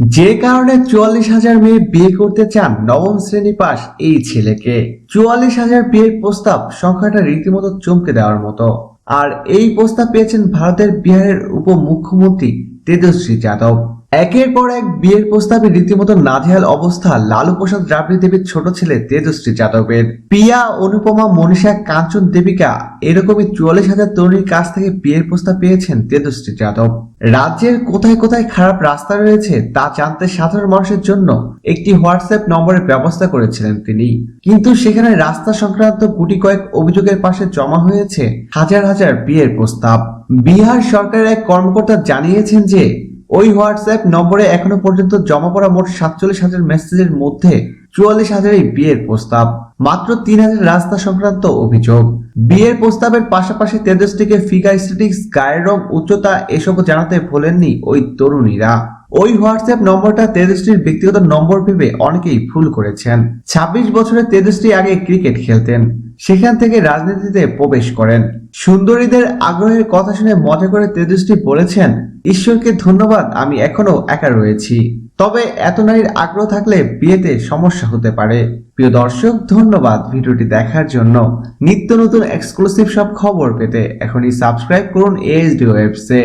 যে কারণে চুয়াল্লিশ হাজার মেয়ে বিয়ে করতে চান নবম শ্রেণি পাস এই ছেলেকে। চুয়াল্লিশ হাজার বিয়ের প্রস্তাব সংখ্যাটা রীতিমতো চমকে দেওয়ার মতো। আর এই প্রস্তাব পেয়েছেন ভারতের বিহারের উপমুখ্যমন্ত্রী তেজস্বী যাদব। একের পর এক বিয়ের প্রস্তাবে রীতিমতো নাজেহাল অবস্থা লালু প্রসাদ রাবড়ি দেবীর ছোট ছেলে তেজশ্রী যাদবের। পিয়া, অনুপমা, মনীষা, কাঞ্চন দেবিকা এরকমই চুয়াল্লিশ হাজার তরুণীর কাছ থেকে বিয়ের প্রস্তাব পেয়েছেন তেজশ্রী যাদব। রাজ্যের কোথায় কোথায় খারাপ রাস্তা রয়েছে তা জানতে সাধারণ মানুষের জন্য একটি হোয়াটসঅ্যাপ নম্বরের ব্যবস্থা করেছিলেন তিনি। কিন্তু সেখানে রাস্তা সংক্রান্ত গুটি কয়েক অভিযোগের পাশে জমা হয়েছে হাজার হাজার বিয়ের প্রস্তাব। বিহার সরকারের এক কর্মকর্তা জানিয়েছেন যে ওই হোয়াটসঅ্যাপ নম্বরে এখনও পর্যন্ত জমা পড়া মোট সাতচল্লিশ হাজার মেসেজের মধ্যে চুয়াল্লিশ হাজারই বিয়ের প্রস্তাব, মাত্র তিন হাজার রাস্তা সংক্রান্ত অভিযোগ। বিয়ের প্রস্তাবের পাশাপাশি তেজস্বীকে ফিগার স্ট্যাটিক্স গায়ের রং, উচ্চতা এসব জানাতে ভোলেননি ওই তরুণীরা। ওই হোয়াটসঅ্যাপ নম্বরটা তেজস্বীর ব্যক্তিগত নম্বর ভেবে অনেকেই ভুল করেছেন। ২৬ বছরের তেজস্বী আগে ক্রিকেট খেলতেন। সেখান থেকে রাজনীতিতে প্রবেশ করেন। সুন্দরীদের আগ্রহের কথা শুনে মজা করে তেজস্বী বলেছেন, ঈশ্বরকে ধন্যবাদ, আমি এখনও একা রয়েছি। তবে এত নারীর আগ্রহ থাকলে বিয়েতে সমস্যা হতে পারে। প্রিয় দর্শক, ধন্যবাদ ভিডিওটি দেখার জন্য। নিত্য নতুন এক্সক্লুসিভ সব খবর পেতে এখনই সাবস্ক্রাইব করুন এএসডি ওয়েবসে